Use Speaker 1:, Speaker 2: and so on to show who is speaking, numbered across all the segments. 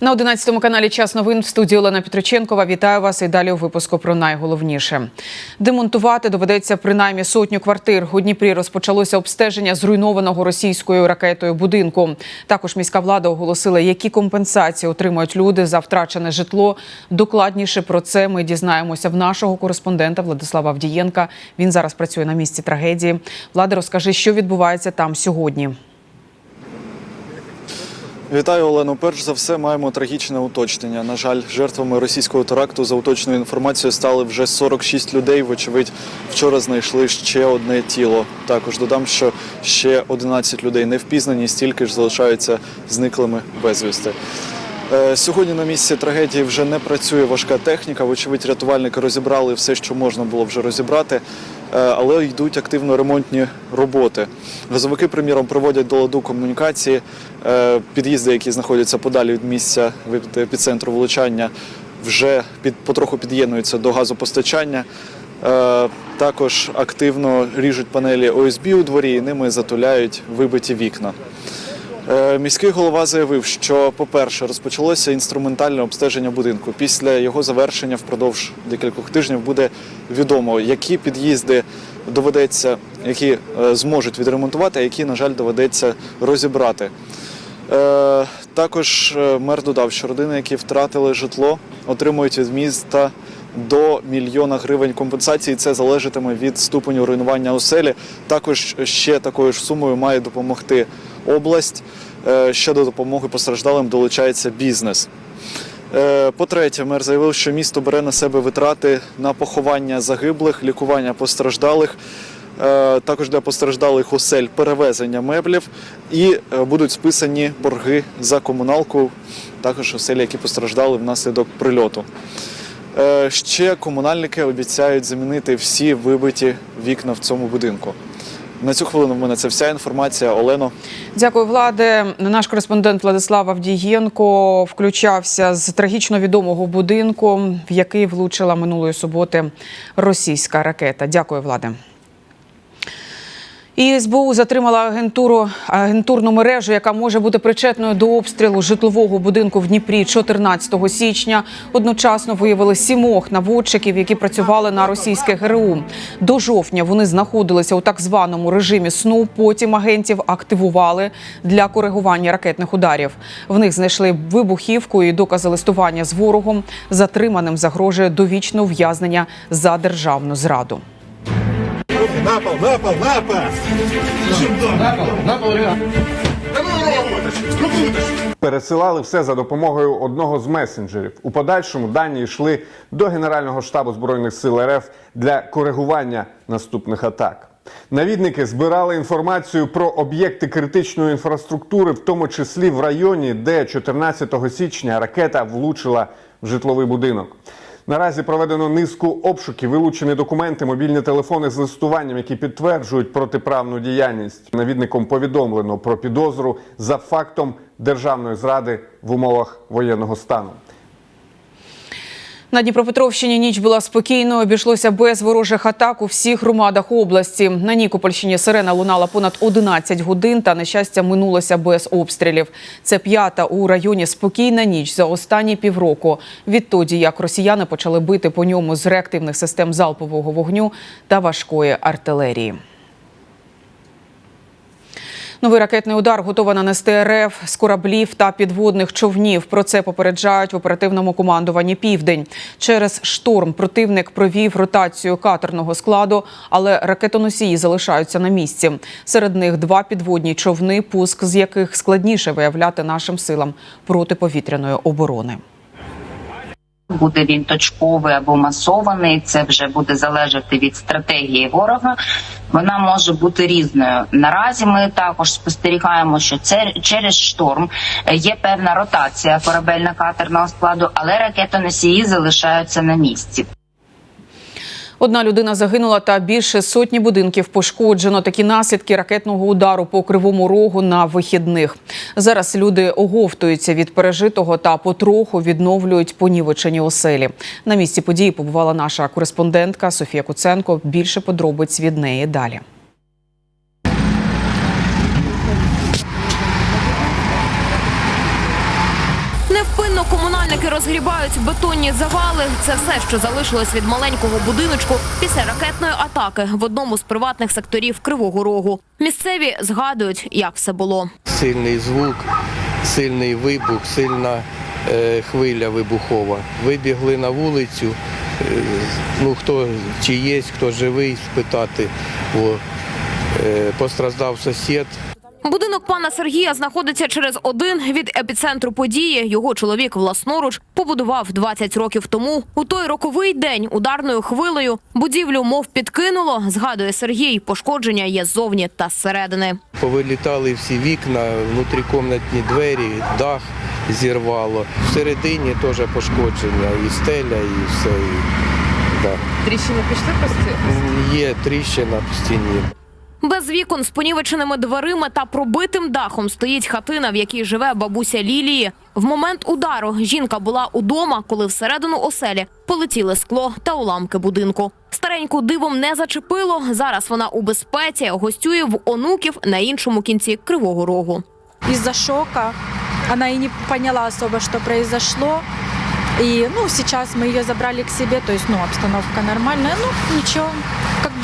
Speaker 1: На 11 каналі Час новин в студії Олена Петриченкова. Вітаю вас і далі у випуску про найголовніше. Демонтувати доведеться принаймні сотню квартир. У Дніпрі розпочалося обстеження зруйнованого російською ракетою будинку. Також міська влада оголосила, які компенсації отримують люди за втрачене житло. Докладніше про це ми дізнаємося в нашого кореспондента Владислава Авдієнка. Він зараз працює на місці трагедії. Влада, розкажи, що відбувається там сьогодні.
Speaker 2: Вітаю, Олено. Перш за все, маємо трагічне уточнення. На жаль, жертвами російського теракту за уточною інформацією стали вже 46 людей. Вочевидь, вчора знайшли ще одне тіло. Також додам, що ще 11 людей не впізнані, стільки ж залишаються зниклими безвісти. Е, Сьогодні на місці трагедії вже не працює важка техніка. Вочевидь, рятувальники розібрали все, що можна було вже розібрати, але йдуть активно ремонтні роботи. Газовики, приміром, проводять до ладу комунікації. Е, Під'їзди, які знаходяться подалі від місця від епіцентру влучання, вже під потроху під'єднуються до газопостачання. Е, Також активно ріжуть панелі ОСБ у дворі і ними затуляють вибиті вікна. Е, Міський голова заявив, що, по-перше, розпочалося інструментальне обстеження будинку. Після його завершення впродовж декількох тижнів буде відомо, які під'їзди доведеться, які е, зможуть відремонтувати, а які, на жаль, доведеться розібрати. Е, Також мер додав, що родини, які втратили житло, отримують від міста до мільйона гривень компенсації. Це залежатиме від ступеню руйнування оселі. Також ще такою ж сумою має допомогти область. Е, Ще до допомоги постраждалим долучається бізнес. Е, По-третє, мер заявив, що місто бере на себе витрати на поховання загиблих, лікування постраждалих, е, також для постраждалих осель перевезення меблів і будуть списані борги за комуналку, також оселі, які постраждали внаслідок прильоту. Ще комунальники обіцяють замінити всі вибиті вікна в цьому будинку. На цю хвилину в мене це вся інформація. Олено.
Speaker 1: Дякую, влади. Наш кореспондент Владислав Авдієнко включався з трагічно відомого будинку, в який влучила минулої суботи російська ракета. Дякую, влади. І СБУ затримала агентуру агентурну мережу, яка може бути причетною до обстрілу житлового будинку в Дніпрі 14 січня. Одночасно виявили сімох наводчиків, які працювали на російське ГРУ. До жовтня вони знаходилися у так званому режимі сну. Потім агентів активували для коригування ракетних ударів. В них знайшли вибухівку і докази листування з ворогом. Затриманим загрожує довічне ув'язнення за державну зраду.
Speaker 3: На пол, на пол, на пол! На пол, на пол,
Speaker 4: Пересилали все за допомогою одного з месенджерів. У подальшому дані йшли до Генерального штабу збройних сил РФ для коригування наступних атак. Навідники збирали інформацію про об'єкти критичної інфраструктури, в тому числі в районі, де 14 січня ракета влучила в житловий будинок. Наразі проведено низку обшуків, вилучені документи, мобільні телефони з листуванням, які підтверджують протиправну діяльність. Навідником повідомлено про підозру за фактом державної зради в умовах воєнного стану.
Speaker 1: На Дніпропетровщині ніч була спокійною, обійшлося без ворожих атак у всіх громадах області. На Нікопольщині сирена лунала понад 11 годин, та на щастя минулося без обстрілів. Це п'ята у районі спокійна ніч за останні півроку. Відтоді, як росіяни почали бити по ньому з реактивних систем залпового вогню та важкої артилерії. Новий ракетний удар готова нанести РФ з кораблів та підводних човнів. Про це попереджають в оперативному командуванні Південь. Через шторм противник провів ротацію катерного складу, але ракетоносії залишаються на місці. Серед них два підводні човни, пуск з яких складніше виявляти нашим силам протиповітряної оборони.
Speaker 5: Буде він точковий або масований, це вже буде залежати від стратегії ворога. Вона може бути різною. Наразі ми також спостерігаємо, що це через шторм е, є певна ротація корабельно-катерного складу, але ракетоносії залишаються на місці.
Speaker 1: Одна людина загинула та більше сотні будинків пошкоджено. Такі наслідки ракетного удару по кривому рогу на вихідних. Зараз люди оговтуються від пережитого та потроху відновлюють понівечені оселі. На місці події побувала наша кореспондентка Софія Куценко. Більше подробиць від неї далі.
Speaker 6: Невпинно комунальники розгрібають бетонні завали. Це все, що залишилось від маленького будиночку після ракетної атаки в одному з приватних секторів Кривого Рогу. Місцеві згадують, як все було.
Speaker 7: сильний звук, сильний вибух, сильна е, хвиля вибухова. Вибігли на вулицю, е, ну хто чи є, хто живий, спитати. О, е, постраждав сусід,
Speaker 6: Будинок пана Сергія знаходиться через один від епіцентру події. Його чоловік власноруч побудував 20 років тому. У той роковий день ударною хвилею будівлю мов підкинуло. Згадує Сергій, пошкодження є ззовні та зсередини.
Speaker 7: повилітали всі вікна, внутрікомнатні двері, дах зірвало. Всередині теж пошкодження, і стеля, і все. І, да.
Speaker 8: Тріщини пішли по стіні?
Speaker 7: Є тріщина в стіні.
Speaker 6: Без вікон з понівеченими дверима та пробитим дахом стоїть хатина, в якій живе бабуся Лілії. В момент удару жінка була удома, коли всередину оселі полетіли скло та уламки будинку. Стареньку дивом не зачепило. Зараз вона у безпеці, гостює в онуків на іншому кінці кривого рогу.
Speaker 9: из-за шока. Она и не поняла особо, что произошло. И, ну, сейчас мы ее забрали к себе, то есть, ну, обстановка нормальная, ну, ничего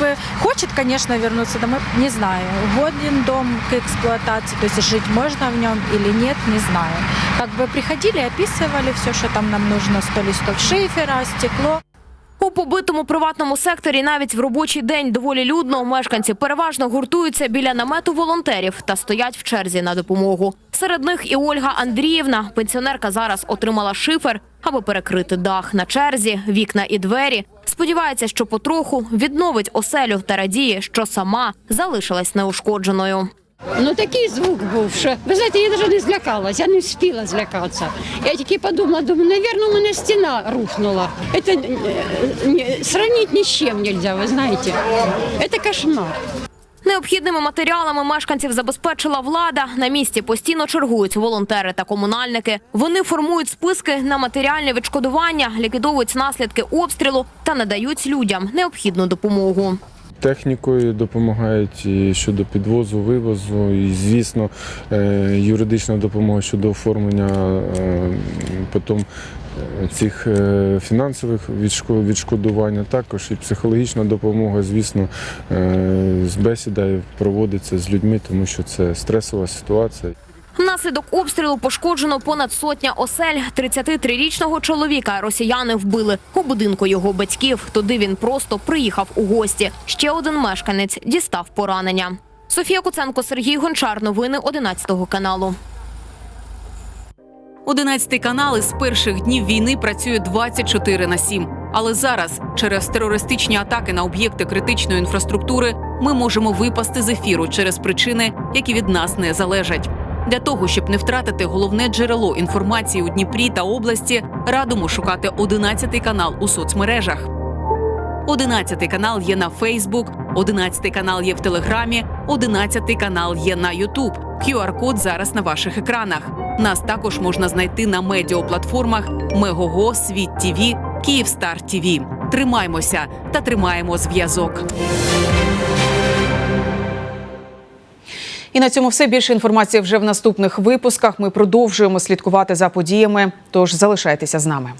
Speaker 9: Как бы хочет, конечно, вернуться домой, не знаю. Годен дом к эксплуатации, то есть жить можно в нем или нет, не знаю. Как бы приходили, описывали все, что там нам нужно, 100 листов шифера, стекло.
Speaker 6: У побитому приватному секторі навіть в робочий день доволі людно. Мешканці переважно гуртуються біля намету волонтерів та стоять в черзі на допомогу. Серед них і Ольга Андріївна. Пенсіонерка зараз отримала шифер, аби перекрити дах на черзі, вікна і двері. Сподівається, що потроху відновить оселю та радіє, що сама залишилась неушкодженою.
Speaker 10: Ну такий звук був, що ви знаєте, я навіть не злякалась, я не встигла злякатися. Я тільки подумала, думаю, навірно, у мене стіна рухнула. Це е, не, сравнить ні з чим нельзя, ви знаєте. Це кошмар.
Speaker 6: Необхідними матеріалами мешканців забезпечила влада. На місці постійно чергують волонтери та комунальники. Вони формують списки на матеріальне відшкодування, ліквідовують наслідки обстрілу та надають людям необхідну допомогу.
Speaker 11: Технікою допомагають і щодо підвозу, вивозу, і звісно, е, юридична допомога щодо оформлення е, потім е, цих фінансових відшко- відшкодування, також і психологічна допомога, звісно, з бесідою проводиться з людьми, тому що це стресова ситуація.
Speaker 6: Внаслідок обстрілу пошкоджено понад сотня осель. 33-річного чоловіка росіяни вбили у будинку його батьків. Туди він просто приїхав у гості. Ще один мешканець дістав поранення. Софія Куценко, Сергій Гончар. Новини 11 каналу.
Speaker 12: 11 канал із перших днів війни працює 24 на 7. Але зараз, через терористичні атаки на об'єкти критичної інфраструктури, ми можемо випасти з ефіру через причини, які від нас не залежать. Для того щоб не втратити головне джерело інформації у Дніпрі та області, радимо шукати 11 канал у соцмережах. 11 канал є на Фейсбук, 11 канал є в Телеграмі, 11 канал є на Ютуб. QR-код зараз на ваших екранах. Нас також можна знайти на медіаплатформах Мегого, Світ ТВ, Київстар ТВ. Тримаймося та тримаємо зв'язок.
Speaker 1: І на цьому все більше інформації вже в наступних випусках. Ми продовжуємо слідкувати за подіями. Тож залишайтеся з нами.